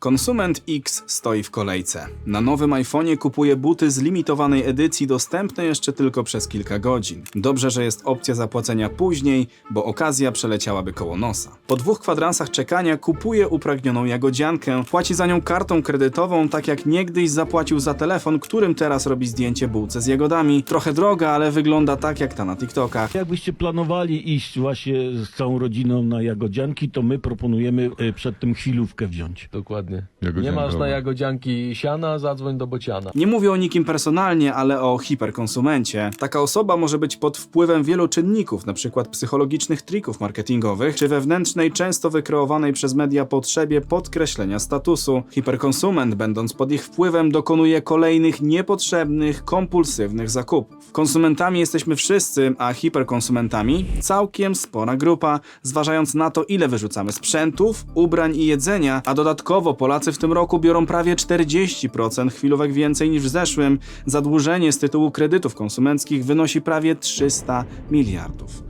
Konsument X stoi w kolejce. Na nowym iPhone'ie kupuje buty z limitowanej edycji dostępne jeszcze tylko przez kilka godzin. Dobrze, że jest opcja zapłacenia później, bo okazja przeleciałaby koło nosa. Po dwóch kwadransach czekania kupuje upragnioną jagodziankę, płaci za nią kartą kredytową, tak jak niegdyś zapłacił za telefon, którym teraz robi zdjęcie bułce z jagodami. Trochę droga, ale wygląda tak jak ta na TikTokach. Jakbyście planowali iść właśnie z całą rodziną na jagodzianki, to my proponujemy e, przed tym chwilówkę wziąć. Dokładnie. Jagodzianka, Nie masz na jagodzianki siana, zadzwoń do bociana. Nie mówię o nikim personalnie, ale o hiperkonsumencie. Taka osoba może być pod wpływem wielu czynników, np. psychologicznych trików marketingowych, czy wewnętrznej, często wykreowanej przez media potrzebie podkreślenia statusu. Hiperkonsument, będąc pod ich wpływem, dokonuje kolejnych niepotrzebnych, kompulsywnych zakupów. Konsumentami jesteśmy wszyscy, a hiperkonsumentami całkiem spora grupa, zważając na to, ile wyrzucamy sprzętów, ubrań i jedzenia, a dodatkowo Polacy w tym roku biorą prawie 40% chwilówek więcej niż w zeszłym. Zadłużenie z tytułu kredytów konsumenckich wynosi prawie 300 miliardów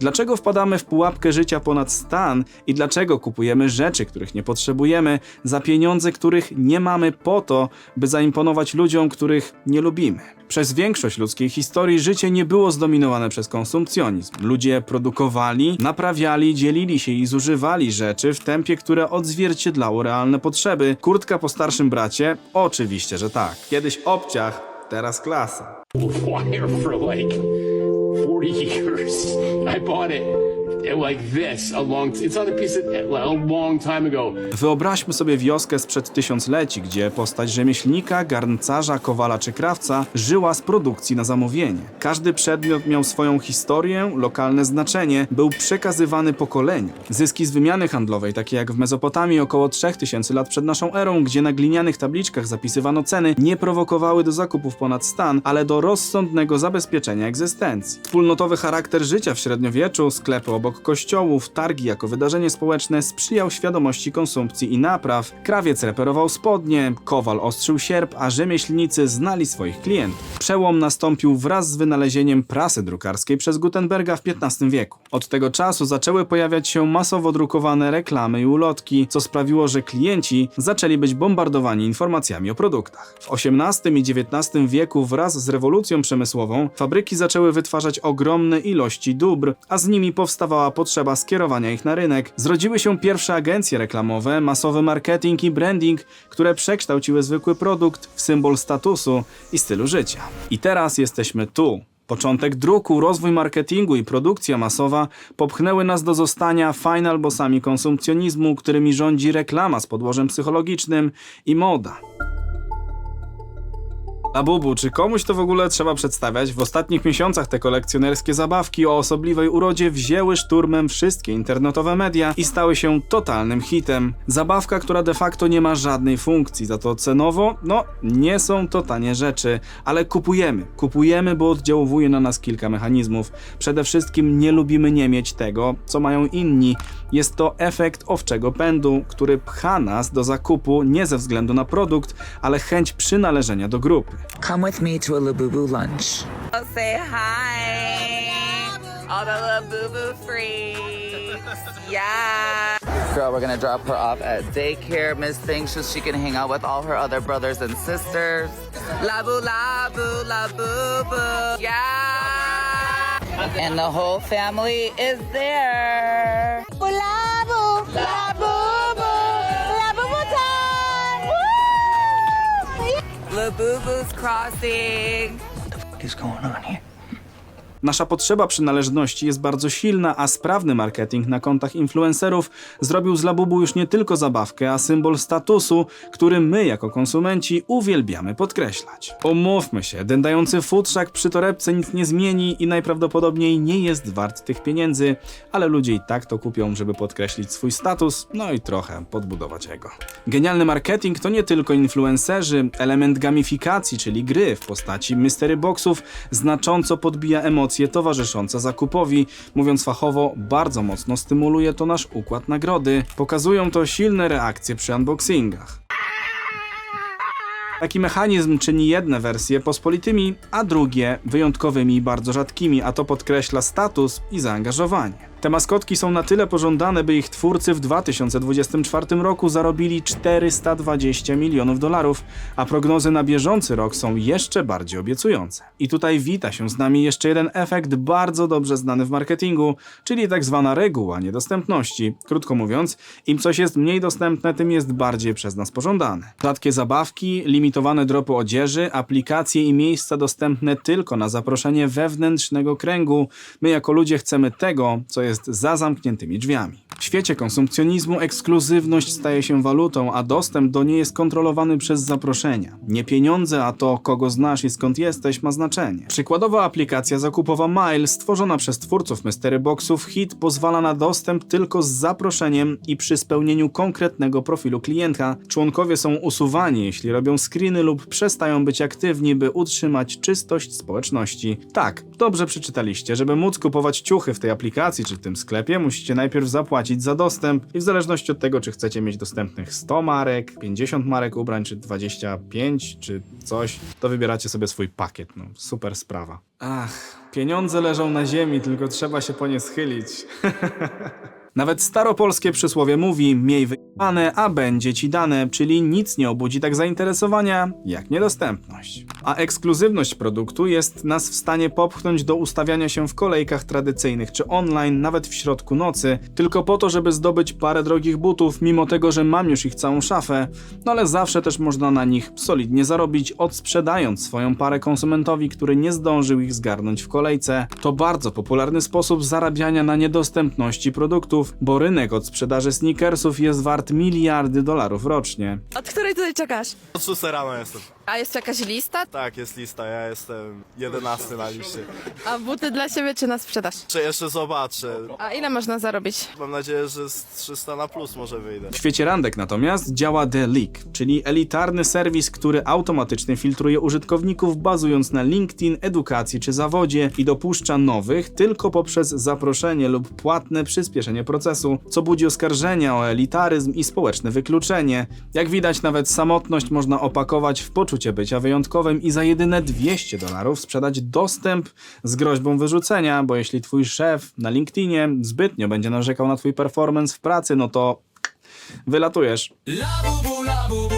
Dlaczego wpadamy w pułapkę życia ponad stan i dlaczego kupujemy rzeczy, których nie potrzebujemy, za pieniądze, których nie mamy po to, by zaimponować ludziom, których nie lubimy? Przez większość ludzkiej historii życie nie było zdominowane przez konsumpcjonizm. Ludzie produkowali, naprawiali, dzielili się i zużywali rzeczy w tempie, które odzwierciedlało realne potrzeby. Kurtka po starszym bracie? Oczywiście, że tak. Kiedyś obciach, teraz klasa. Wire for like 40 years. I bought it Wyobraźmy sobie wioskę sprzed tysiącleci, gdzie postać rzemieślnika, garncarza, kowala czy krawca żyła z produkcji na zamówienie. Każdy przedmiot miał swoją historię, lokalne znaczenie, był przekazywany pokoleniu. Zyski z wymiany handlowej, takie jak w Mezopotamii około 3000 lat przed naszą erą, gdzie na glinianych tabliczkach zapisywano ceny, nie prowokowały do zakupów ponad stan, ale do rozsądnego zabezpieczenia egzystencji. Wspólnotowy charakter życia w średniowieczu, sklepy obok kościołów, targi jako wydarzenie społeczne sprzyjał świadomości konsumpcji i napraw. Krawiec reperował spodnie, kowal ostrzył sierp, a rzemieślnicy znali swoich klientów. Przełom nastąpił wraz z wynalezieniem prasy drukarskiej przez Gutenberga w XV wieku. Od tego czasu zaczęły pojawiać się masowo drukowane reklamy i ulotki, co sprawiło, że klienci zaczęli być bombardowani informacjami o produktach. W XVIII i XIX wieku wraz z rewolucją przemysłową fabryki zaczęły wytwarzać ogromne ilości dóbr, a z nimi powstawała potrzeba skierowania ich na rynek. Zrodziły się pierwsze agencje reklamowe, masowy marketing i branding, które przekształciły zwykły produkt w symbol statusu i stylu życia. I teraz jesteśmy tu. Początek druku, rozwój marketingu i produkcja masowa popchnęły nas do zostania final bossami konsumpcjonizmu, którymi rządzi reklama z podłożem psychologicznym i moda. A Bubu, czy komuś to w ogóle trzeba przedstawiać? W ostatnich miesiącach te kolekcjonerskie zabawki o osobliwej urodzie wzięły szturmem wszystkie internetowe media i stały się totalnym hitem. Zabawka, która de facto nie ma żadnej funkcji, za to cenowo, no, nie są to tanie rzeczy, ale kupujemy. Kupujemy, bo oddziałuje na nas kilka mechanizmów. Przede wszystkim nie lubimy nie mieć tego, co mają inni. Jest to efekt owczego pędu, który pcha nas do zakupu nie ze względu na produkt, ale chęć przynależenia do grupy. Come with me to a Labubu lunch. Oh, say hi. All the little boo boo freaks. Yeah. Girl, we're gonna drop her off at daycare. Miss thinks so she can hang out with all her other brothers and sisters. La boo la boo la boo boo. Yeah. And the whole family is there. Labu, labu, labu La boo boo's crossing. What's going on here? Nasza potrzeba przynależności jest bardzo silna, a sprawny marketing na kontach influencerów zrobił z Labubu już nie tylko zabawkę, a symbol statusu, który my jako konsumenci uwielbiamy podkreślać. Umówmy się, dędający futrzak przy torebce nic nie zmieni i najprawdopodobniej nie jest wart tych pieniędzy, ale ludzie i tak to kupią, żeby podkreślić swój status, no i trochę podbudować ego. Genialny marketing to nie tylko influencerzy, element gamifikacji, czyli gry w postaci mystery boxów znacząco podbija emocje towarzyszące zakupowi. Mówiąc fachowo, bardzo mocno stymuluje to nasz układ nagrody. Pokazują to silne reakcje przy unboxingach. Taki mechanizm czyni jedne wersje pospolitymi, a drugie wyjątkowymi i bardzo rzadkimi, a to podkreśla status i zaangażowanie. Te maskotki są na tyle pożądane, by ich twórcy w 2024 roku zarobili 420 milionów dolarów, a prognozy na bieżący rok są jeszcze bardziej obiecujące. I tutaj wita się z nami jeszcze jeden efekt bardzo dobrze znany w marketingu, czyli tak zwana reguła niedostępności. Krótko mówiąc, im coś jest mniej dostępne, tym jest bardziej przez nas pożądane. Rzadkie zabawki, limitowane dropy odzieży, aplikacje i miejsca dostępne tylko na zaproszenie wewnętrznego kręgu. My jako ludzie chcemy tego, co jest za zamkniętymi drzwiami. W świecie konsumpcjonizmu ekskluzywność staje się walutą, a dostęp do niej jest kontrolowany przez zaproszenia. Nie pieniądze, a to kogo znasz i skąd jesteś ma znaczenie. Przykładowo aplikacja zakupowa Mile, stworzona przez twórców Mystery Boxów Hit, pozwala na dostęp tylko z zaproszeniem i przy spełnieniu konkretnego profilu klienta. Członkowie są usuwani, jeśli robią screeny lub przestają być aktywni, by utrzymać czystość społeczności. Tak, dobrze przeczytaliście. Żeby móc kupować ciuchy w tej aplikacji czy w tym sklepie, musicie najpierw zapłacić za dostęp i w zależności od tego, czy chcecie mieć dostępnych 100 marek, 50 marek ubrań, czy 25, czy coś, to wybieracie sobie swój pakiet. No, super sprawa. Ach, pieniądze leżą na ziemi, tylko trzeba się po nie schylić. Nawet staropolskie przysłowie mówi: miej wyjebane, a będzie ci dane, czyli nic nie obudzi tak zainteresowania jak niedostępność. A ekskluzywność produktu jest nas w stanie popchnąć do ustawiania się w kolejkach tradycyjnych czy online, nawet w środku nocy, tylko po to, żeby zdobyć parę drogich butów, mimo tego, że mam już ich całą szafę. No ale zawsze też można na nich solidnie zarobić, odsprzedając swoją parę konsumentowi, który nie zdążył ich zgarnąć w kolejce. To bardzo popularny sposób zarabiania na niedostępności produktów, bo rynek od sprzedaży sneakersów jest wart miliardy dolarów rocznie. Od której tutaj czekasz? Od 6 rano jestem. A jest jakaś lista? Tak, jest lista, ja jestem 11 na liście. A buty dla siebie czy na sprzedaż? Czy jeszcze zobaczę? A ile można zarobić? Mam nadzieję, że z 300 na plus może wyjdę. W świecie randek natomiast działa The Leak, czyli elitarny serwis, który automatycznie filtruje użytkowników bazując na LinkedIn, edukacji czy zawodzie i dopuszcza nowych tylko poprzez zaproszenie lub płatne przyspieszenie procesu, co budzi oskarżenia o elitaryzm i społeczne wykluczenie. Jak widać, nawet samotność można opakować w poczucie bycia wyjątkowym i za jedyne 200 dolarów sprzedać dostęp z groźbą wyrzucenia, bo jeśli twój szef na LinkedInie zbytnio będzie narzekał na twój performance w pracy, no to wylatujesz. Labubu, labubu, kto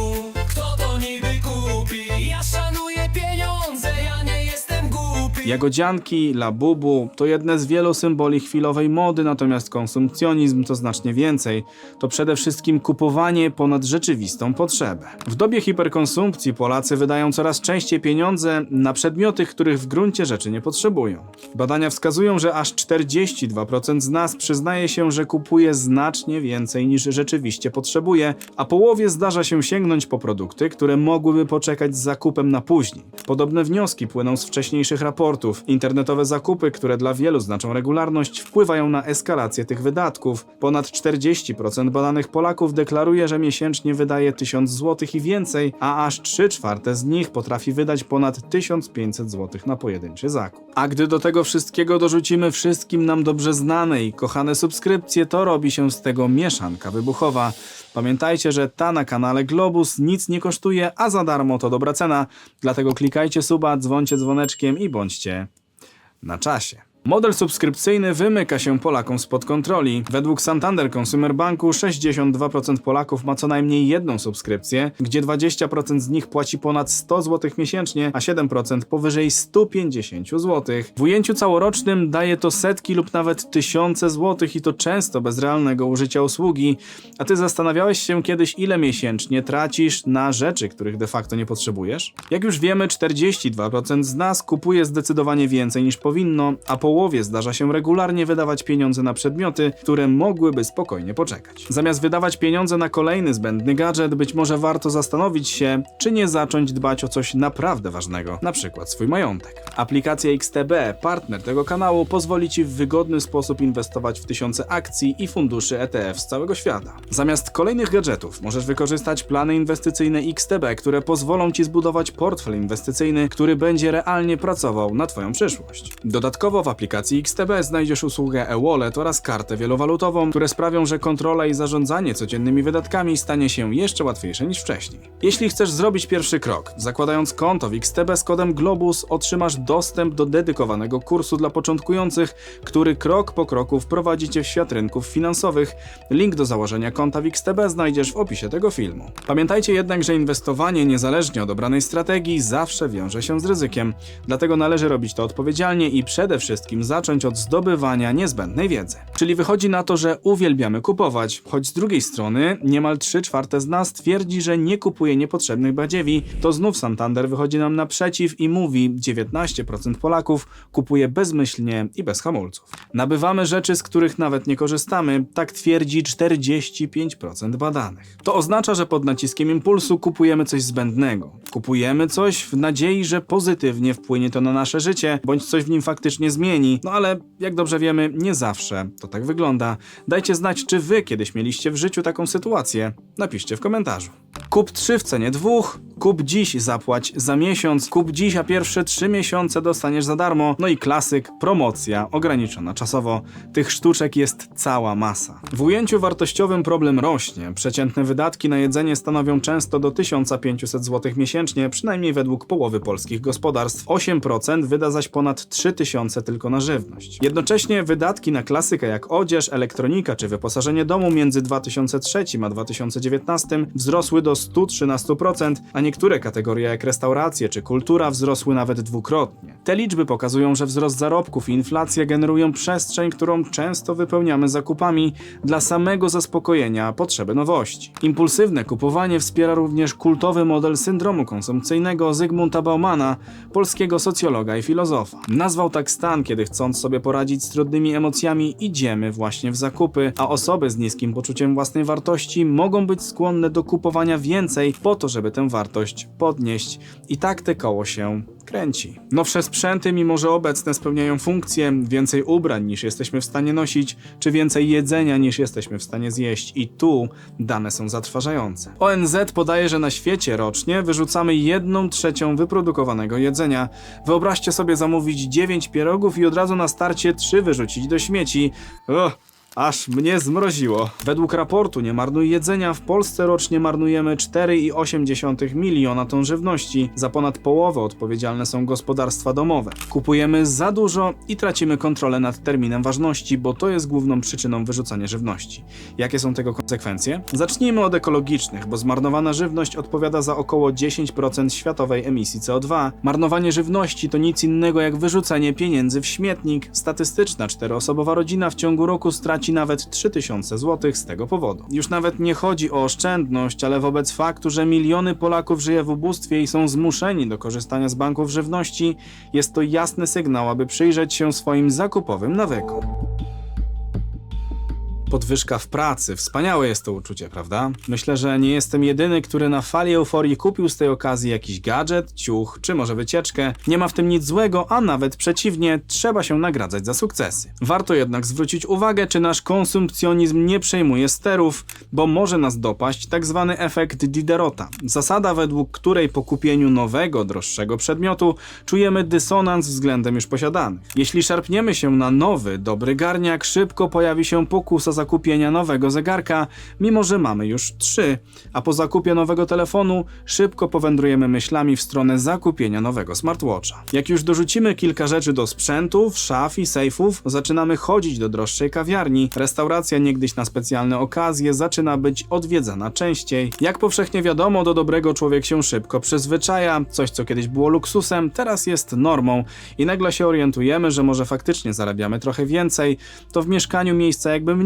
Jagodzianki, labubu to jedne z wielu symboli chwilowej mody, natomiast konsumpcjonizm to znacznie więcej. To przede wszystkim kupowanie ponad rzeczywistą potrzebę. W dobie hiperkonsumpcji Polacy wydają coraz częściej pieniądze na przedmioty, których w gruncie rzeczy nie potrzebują. Badania wskazują, że aż 42% z nas przyznaje się, że kupuje znacznie więcej niż rzeczywiście potrzebuje, a połowie zdarza się sięgnąć po produkty, które mogłyby poczekać z zakupem na później. Podobne wnioski płyną z wcześniejszych raportów. Internetowe zakupy, które dla wielu znaczą regularność, wpływają na eskalację tych wydatków. Ponad 40% badanych Polaków deklaruje, że miesięcznie wydaje 1000 zł i więcej, a aż 3 czwarte z nich potrafi wydać ponad 1500 zł na pojedynczy zakup. A gdy do tego wszystkiego dorzucimy wszystkim nam dobrze znane i kochane subskrypcje, to robi się z tego mieszanka wybuchowa. Pamiętajcie, że ta na kanale Globus nic nie kosztuje, a za darmo to dobra cena. Dlatego klikajcie suba, dzwońcie dzwoneczkiem i bądźcie na czasie. Model subskrypcyjny wymyka się Polakom spod kontroli. Według Santander Consumer Banku 62% Polaków ma co najmniej jedną subskrypcję, gdzie 20% z nich płaci ponad 100 zł miesięcznie, a 7% powyżej 150 zł. W ujęciu całorocznym daje to setki lub nawet tysiące złotych i to często bez realnego użycia usługi. A ty zastanawiałeś się kiedyś, ile miesięcznie tracisz na rzeczy, których de facto nie potrzebujesz? Jak już wiemy, 42% z nas kupuje zdecydowanie więcej niż powinno, a połowie zdarza się regularnie wydawać pieniądze na przedmioty, które mogłyby spokojnie poczekać. Zamiast wydawać pieniądze na kolejny zbędny gadżet, być może warto zastanowić się, czy nie zacząć dbać o coś naprawdę ważnego, na przykład swój majątek. Aplikacja XTB, partner tego kanału, pozwoli Ci w wygodny sposób inwestować w tysiące akcji i funduszy ETF z całego świata. Zamiast kolejnych gadżetów możesz wykorzystać plany inwestycyjne XTB, które pozwolą Ci zbudować portfel inwestycyjny, który będzie realnie pracował na Twoją przyszłość. Dodatkowo w aplikacji aplikacji XTB znajdziesz usługę e-wallet oraz kartę wielowalutową, które sprawią, że kontrola i zarządzanie codziennymi wydatkami stanie się jeszcze łatwiejsze niż wcześniej. Jeśli chcesz zrobić pierwszy krok, zakładając konto w XTB z kodem GLOBUS otrzymasz dostęp do dedykowanego kursu dla początkujących, który krok po kroku wprowadzi cię w świat rynków finansowych. Link do założenia konta w XTB znajdziesz w opisie tego filmu. Pamiętajcie jednak, że inwestowanie niezależnie od obranej strategii zawsze wiąże się z ryzykiem, dlatego należy robić to odpowiedzialnie i przede wszystkim zacząć od zdobywania niezbędnej wiedzy. Czyli wychodzi na to, że uwielbiamy kupować, choć z drugiej strony niemal 3 czwarte z nas twierdzi, że nie kupuje niepotrzebnych badziewi, to znów Santander wychodzi nam naprzeciw i mówi 19% Polaków kupuje bezmyślnie i bez hamulców. Nabywamy rzeczy, z których nawet nie korzystamy, tak twierdzi 45% badanych. To oznacza, że pod naciskiem impulsu kupujemy coś zbędnego. Kupujemy coś w nadziei, że pozytywnie wpłynie to na nasze życie, bądź coś w nim faktycznie zmieni. No ale jak dobrze wiemy, nie zawsze to tak wygląda. Dajcie znać, czy wy kiedyś mieliście w życiu taką sytuację. Napiszcie w komentarzu. Kup 3 w cenie dwóch, kup dziś, zapłać za miesiąc, kup dziś, a pierwsze 3 miesiące dostaniesz za darmo. No i klasyk, promocja, ograniczona czasowo. Tych sztuczek jest cała masa. W ujęciu wartościowym problem rośnie. Przeciętne wydatki na jedzenie stanowią często do 1500 zł miesięcznie, przynajmniej według połowy polskich gospodarstw. 8% wyda zaś ponad 3000 tylko na żywność. Jednocześnie wydatki na klasykę jak odzież, elektronika czy wyposażenie domu między 2003 a 2019 wzrosły do 113%, a niektóre kategorie jak restauracje czy kultura wzrosły nawet dwukrotnie. Te liczby pokazują, że wzrost zarobków i inflacja generują przestrzeń, którą często wypełniamy zakupami dla samego zaspokojenia potrzeby nowości. Impulsywne kupowanie wspiera również kultowy model syndromu konsumpcyjnego Zygmunta Baumana, polskiego socjologa i filozofa. Nazwał tak stan, kiedy chcąc sobie poradzić z trudnymi emocjami, idziemy właśnie w zakupy, a osoby z niskim poczuciem własnej wartości mogą być skłonne do kupowania więcej po to, żeby tę wartość podnieść. I tak te koło się kręci. Nowsze sprzęty, mimo że obecne spełniają funkcję, więcej ubrań niż jesteśmy w stanie nosić, czy więcej jedzenia niż jesteśmy w stanie zjeść. I tu dane są zatrważające. ONZ podaje, że na świecie rocznie wyrzucamy jedną trzecią wyprodukowanego jedzenia. Wyobraźcie sobie zamówić 9 pierogów i od razu na starcie 3 wyrzucić do śmieci. Ugh. Aż mnie zmroziło. Według raportu Nie marnuj jedzenia w Polsce rocznie marnujemy 4,8 miliona ton żywności. Za ponad połowę odpowiedzialne są gospodarstwa domowe. Kupujemy za dużo i tracimy kontrolę nad terminem ważności, bo to jest główną przyczyną wyrzucania żywności. Jakie są tego konsekwencje? Zacznijmy od ekologicznych, bo zmarnowana żywność odpowiada za około 10% światowej emisji CO2. Marnowanie żywności to nic innego jak wyrzucanie pieniędzy w śmietnik. Statystyczna czteroosobowa rodzina w ciągu roku straci nawet 3000 zł z tego powodu. Już nawet nie chodzi o oszczędność, ale wobec faktu, że miliony Polaków żyje w ubóstwie i są zmuszeni do korzystania z banków żywności, jest to jasny sygnał, aby przyjrzeć się swoim zakupowym nawykom. Podwyżka w pracy. Wspaniałe jest to uczucie, prawda? Myślę, że nie jestem jedyny, który na fali euforii kupił z tej okazji jakiś gadżet, ciuch, czy może wycieczkę. Nie ma w tym nic złego, a nawet przeciwnie, trzeba się nagradzać za sukcesy. Warto jednak zwrócić uwagę, czy nasz konsumpcjonizm nie przejmuje sterów, bo może nas dopaść tak zwany efekt Diderota. Zasada, według której po kupieniu nowego, droższego przedmiotu czujemy dysonans względem już posiadanych. Jeśli szarpniemy się na nowy, dobry garniak, szybko pojawi się pokusa zakupienia nowego zegarka, mimo że mamy już trzy, a po zakupie nowego telefonu szybko powędrujemy myślami w stronę zakupienia nowego smartwatcha. Jak już dorzucimy kilka rzeczy do sprzętów, szaf i sejfów, zaczynamy chodzić do droższej kawiarni. Restauracja niegdyś na specjalne okazje zaczyna być odwiedzana częściej. Jak powszechnie wiadomo, do dobrego człowiek się szybko przyzwyczaja. Coś, co kiedyś było luksusem, teraz jest normą i nagle się orientujemy, że może faktycznie zarabiamy trochę więcej, to w mieszkaniu miejsca jakby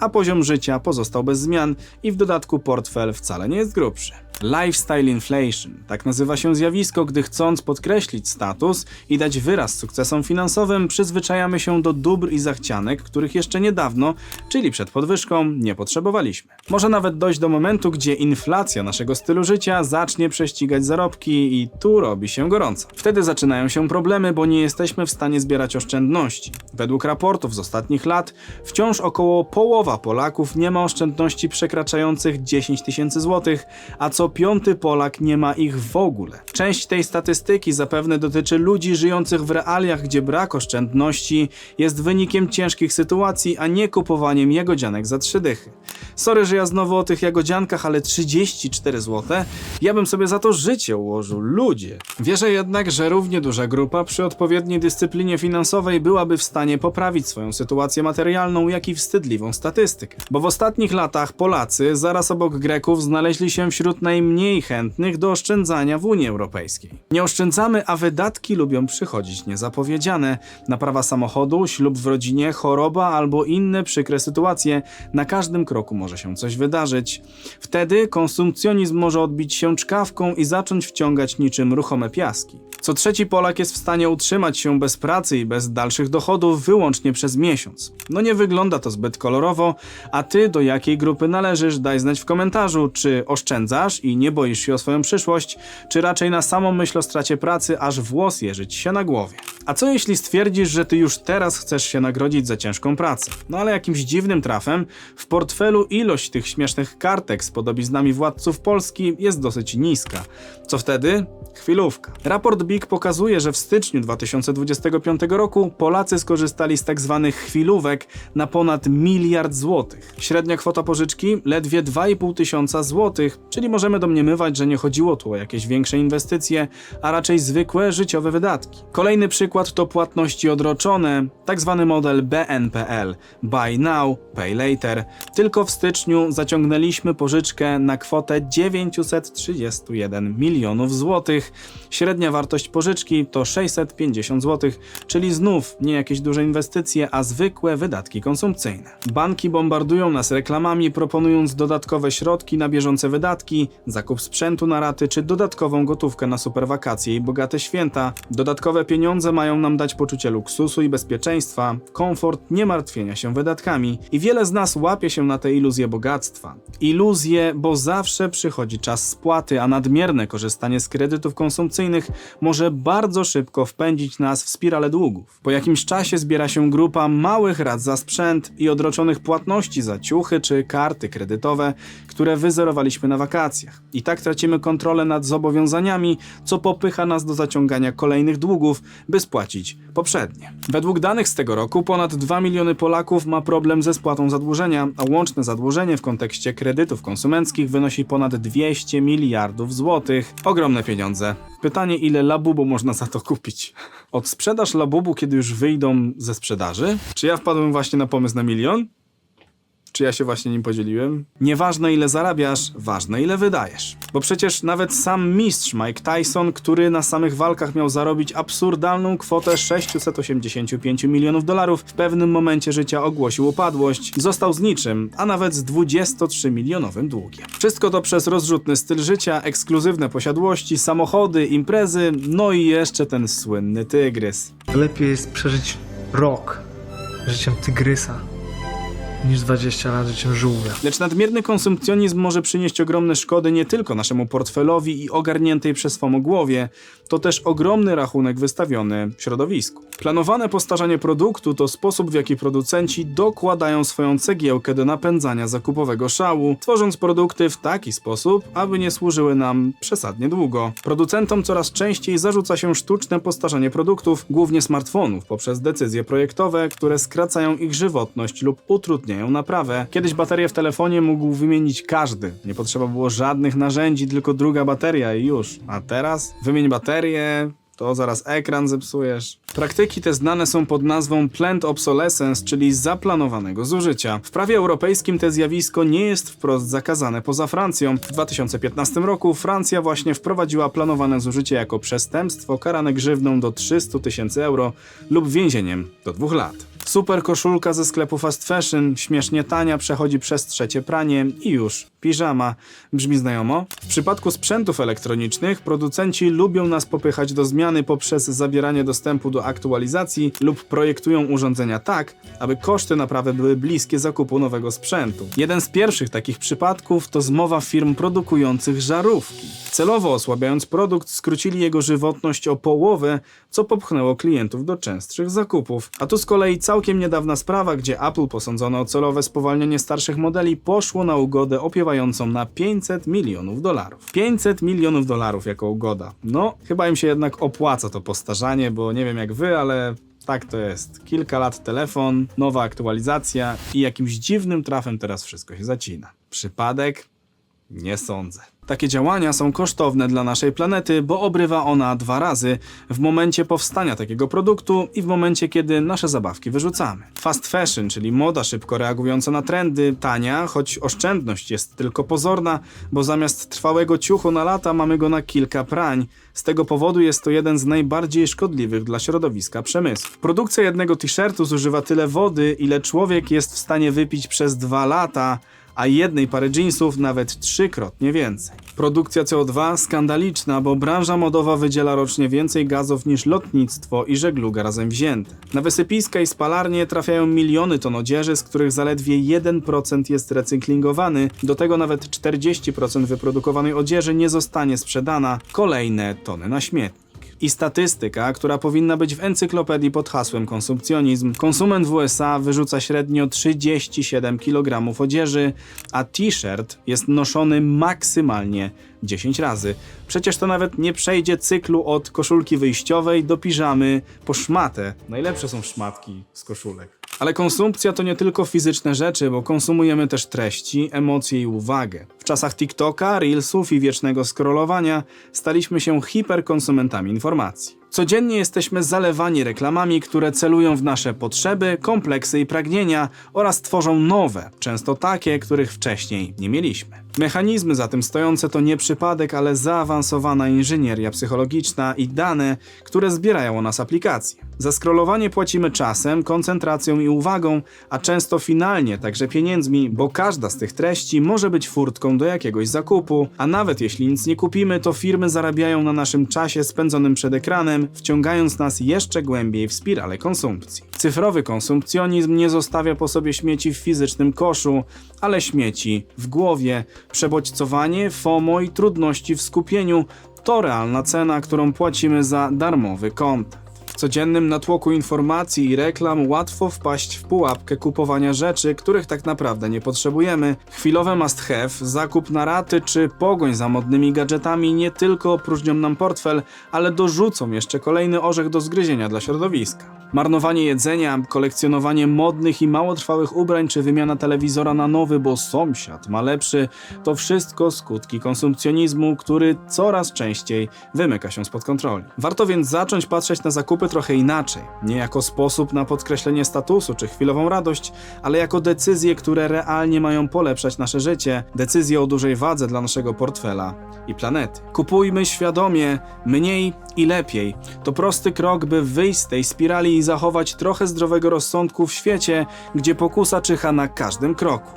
a poziom życia pozostał bez zmian i w dodatku portfel wcale nie jest grubszy. Lifestyle inflation. Tak nazywa się zjawisko, gdy chcąc podkreślić status i dać wyraz sukcesom finansowym, przyzwyczajamy się do dóbr i zachcianek, których jeszcze niedawno, czyli przed podwyżką, nie potrzebowaliśmy. Może nawet dojść do momentu, gdzie inflacja naszego stylu życia zacznie prześcigać zarobki i tu robi się gorąco. Wtedy zaczynają się problemy, bo nie jesteśmy w stanie zbierać oszczędności. Według raportów z ostatnich lat wciąż około połowa Polaków nie ma oszczędności przekraczających 10 tysięcy złotych, a co piąty Polak nie ma ich w ogóle. Część tej statystyki zapewne dotyczy ludzi żyjących w realiach, gdzie brak oszczędności jest wynikiem ciężkich sytuacji, a nie kupowaniem jagodzianek za trzy dychy. Sorry, że ja znowu o tych jagodziankach, ale 34 zł? Ja bym sobie za to życie ułożył, ludzie. Wierzę jednak, że równie duża grupa przy odpowiedniej dyscyplinie finansowej byłaby w stanie poprawić swoją sytuację materialną, jak i wstydliwą statystykę. Bo w ostatnich latach Polacy, zaraz obok Greków, znaleźli się wśród najmniej chętnych do oszczędzania w Unii Europejskiej. Nie oszczędzamy, a wydatki lubią przychodzić niezapowiedziane. Naprawa samochodu, ślub w rodzinie, choroba albo inne przykre sytuacje. Na każdym kroku może się coś wydarzyć. Wtedy konsumpcjonizm może odbić się czkawką i zacząć wciągać niczym ruchome piaski. Co trzeci Polak jest w stanie utrzymać się bez pracy i bez dalszych dochodów wyłącznie przez miesiąc. No nie wygląda to zbyt kolorowo, a ty do jakiej grupy należysz, daj znać w komentarzu, czy oszczędzasz i nie boisz się o swoją przyszłość, czy raczej na samą myśl o stracie pracy, aż włos jeżyć się na głowie. A co jeśli stwierdzisz, że ty już teraz chcesz się nagrodzić za ciężką pracę? No ale jakimś dziwnym trafem w portfelu ilość tych śmiesznych kartek z podobiznami władców Polski jest dosyć niska. Co wtedy? Chwilówka. Raport BIG pokazuje, że w styczniu 2025 roku Polacy skorzystali z tak zwanych chwilówek na ponad miliard złotych. Średnia kwota pożyczki ledwie 2,5 tysiąca złotych, czyli możemy domniemywać, że nie chodziło tu o jakieś większe inwestycje, a raczej zwykłe życiowe wydatki. Kolejny przykład to płatności odroczone, tak zwany model BNPL Buy Now, Pay Later. Tylko w styczniu zaciągnęliśmy pożyczkę na kwotę 931 milionów złotych. Średnia wartość pożyczki to 650 zł, czyli znów nie jakieś duże inwestycje, a zwykłe wydatki konsumpcyjne. Banki bombardują nas reklamami, proponując dodatkowe środki na bieżące wydatki, zakup sprzętu na raty czy dodatkową gotówkę na super wakacje i bogate święta. Dodatkowe pieniądze mają nam dać poczucie luksusu i bezpieczeństwa, komfort nie martwienia się wydatkami i wiele z nas łapie się na tę iluzję bogactwa. Iluzję, bo zawsze przychodzi czas spłaty, a nadmierne korzystanie z kredytów konsumpcyjnych może bardzo szybko wpędzić nas w spirale długów. Po jakimś czasie zbiera się grupa małych rat za sprzęt i odroczonych płatności za ciuchy czy karty kredytowe, które wyzerowaliśmy na wakacjach. I tak tracimy kontrolę nad zobowiązaniami, co popycha nas do zaciągania kolejnych długów, by spłacić poprzednie. Według danych z tego roku ponad 2 miliony Polaków ma problem ze spłatą zadłużenia, a łączne zadłużenie w kontekście kredytów konsumenckich wynosi ponad 200 miliardów złotych. Ogromne pieniądze. Pytanie, ile labubu można za to kupić? Odsprzedaż labubu, kiedy już wyjdą ze sprzedaży? Czy ja wpadłem właśnie na pomysł na milion? Czy ja się właśnie nim podzieliłem? Nieważne ile zarabiasz, ważne ile wydajesz. Bo przecież nawet sam mistrz Mike Tyson, który na samych walkach miał zarobić absurdalną kwotę 685 milionów dolarów, w pewnym momencie życia ogłosił upadłość, został z niczym, a nawet z 23-milionowym długiem. Wszystko to przez rozrzutny styl życia, ekskluzywne posiadłości, samochody, imprezy, no i jeszcze ten słynny tygrys. Lepiej jest przeżyć rok życiem tygrysa niż 20 lat życiem żółwia. Lecz nadmierny konsumpcjonizm może przynieść ogromne szkody nie tylko naszemu portfelowi i ogarniętej przez głowie, to też ogromny rachunek wystawiony środowisku. Planowane postarzanie produktu to sposób, w jaki producenci dokładają swoją cegiełkę do napędzania zakupowego szału, tworząc produkty w taki sposób, aby nie służyły nam przesadnie długo. Producentom coraz częściej zarzuca się sztuczne postarzanie produktów, głównie smartfonów, poprzez decyzje projektowe, które skracają ich żywotność lub utrudniają naprawę. Kiedyś baterię w telefonie mógł wymienić każdy. Nie potrzeba było żadnych narzędzi, tylko druga bateria i już. A teraz wymień baterię, to zaraz ekran zepsujesz. Praktyki te znane są pod nazwą planned obsolescence, czyli zaplanowanego zużycia. W prawie europejskim to zjawisko nie jest wprost zakazane poza Francją. W 2015 roku Francja właśnie wprowadziła planowane zużycie jako przestępstwo karane grzywną do 300 tysięcy euro lub więzieniem do dwóch lat. Super koszulka ze sklepu fast fashion, śmiesznie tania, przechodzi przez trzecie pranie i już. Piżama. Brzmi znajomo? W przypadku sprzętów elektronicznych producenci lubią nas popychać do zmiany poprzez zabieranie dostępu do aktualizacji lub projektują urządzenia tak, aby koszty naprawy były bliskie zakupu nowego sprzętu. Jeden z pierwszych takich przypadków to zmowa firm produkujących żarówki. Celowo osłabiając produkt, skrócili jego żywotność o połowę, co popchnęło klientów do częstszych zakupów. A tu z kolei całkiem niedawna sprawa, gdzie Apple posądzono o celowe spowalnianie starszych modeli poszło na ugodę opiewającą na 500 milionów dolarów. 500 milionów dolarów jako ugoda. No, chyba im się jednak opłaca to postarzanie, bo nie wiem jak wy, ale tak to jest. Kilka lat telefon, nowa aktualizacja i jakimś dziwnym trafem teraz wszystko się zacina. Przypadek? Nie sądzę. Takie działania są kosztowne dla naszej planety, bo obrywa ona dwa razy w momencie powstania takiego produktu i w momencie, kiedy nasze zabawki wyrzucamy. Fast fashion, czyli moda szybko reagująca na trendy, tania, choć oszczędność jest tylko pozorna, bo zamiast trwałego ciuchu na lata mamy go na kilka prań. Z tego powodu jest to jeden z najbardziej szkodliwych dla środowiska przemysłów. Produkcja jednego t-shirtu zużywa tyle wody, ile człowiek jest w stanie wypić przez dwa lata a jednej pary jeansów nawet trzykrotnie więcej. Produkcja CO2 skandaliczna, bo branża modowa wydziela rocznie więcej gazów niż lotnictwo i żegluga razem wzięte. Na wysypiska i spalarnie trafiają miliony ton odzieży, z których zaledwie 1% jest recyklingowany, do tego nawet 40% wyprodukowanej odzieży nie zostanie sprzedana, kolejne tony na śmietnik. I statystyka, która powinna być w encyklopedii pod hasłem konsumpcjonizm. Konsument w USA wyrzuca średnio 37 kg odzieży, a t-shirt jest noszony maksymalnie 10 razy. Przecież to nawet nie przejdzie cyklu od koszulki wyjściowej do piżamy po szmatę. Najlepsze są szmatki z koszulek. Ale konsumpcja to nie tylko fizyczne rzeczy, bo konsumujemy też treści, emocje i uwagę. W czasach TikToka, Reelsów i wiecznego scrollowania staliśmy się hiperkonsumentami informacji. Codziennie jesteśmy zalewani reklamami, które celują w nasze potrzeby, kompleksy i pragnienia oraz tworzą nowe, często takie, których wcześniej nie mieliśmy. Mechanizmy za tym stojące to nie przypadek, ale zaawansowana inżynieria psychologiczna i dane, które zbierają o nas aplikacje. Za scrollowanie płacimy czasem, koncentracją i uwagą, a często finalnie także pieniędzmi, bo każda z tych treści może być furtką do jakiegoś zakupu, a nawet jeśli nic nie kupimy, to firmy zarabiają na naszym czasie spędzonym przed ekranem, wciągając nas jeszcze głębiej w spiralę konsumpcji. Cyfrowy konsumpcjonizm nie zostawia po sobie śmieci w fizycznym koszu, ale śmieci w głowie. Przebodźcowanie, FOMO i trudności w skupieniu to realna cena, którą płacimy za darmowy content. W codziennym natłoku informacji i reklam łatwo wpaść w pułapkę kupowania rzeczy, których tak naprawdę nie potrzebujemy. Chwilowe must have, zakup na raty czy pogoń za modnymi gadżetami nie tylko opróżnią nam portfel, ale dorzucą jeszcze kolejny orzech do zgryzienia dla środowiska. Marnowanie jedzenia, kolekcjonowanie modnych i małotrwałych ubrań czy wymiana telewizora na nowy, bo sąsiad ma lepszy, to wszystko skutki konsumpcjonizmu, który coraz częściej wymyka się spod kontroli. Warto więc zacząć patrzeć na zakupy trochę inaczej. Nie jako sposób na podkreślenie statusu czy chwilową radość, ale jako decyzje, które realnie mają polepszać nasze życie, decyzje o dużej wadze dla naszego portfela i planety. Kupujmy świadomie, mniej i lepiej. To prosty krok, by wyjść z tej spirali i zachować trochę zdrowego rozsądku w świecie, gdzie pokusa czyha na każdym kroku.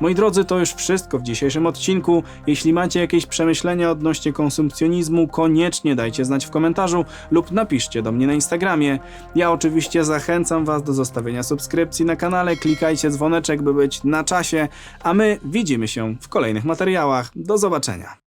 Moi drodzy, to już wszystko w dzisiejszym odcinku. Jeśli macie jakieś przemyślenia odnośnie konsumpcjonizmu, koniecznie dajcie znać w komentarzu lub napiszcie do mnie na Instagramie. Ja oczywiście zachęcam Was do zostawienia subskrypcji na kanale, klikajcie dzwoneczek, by być na czasie, a my widzimy się w kolejnych materiałach. Do zobaczenia.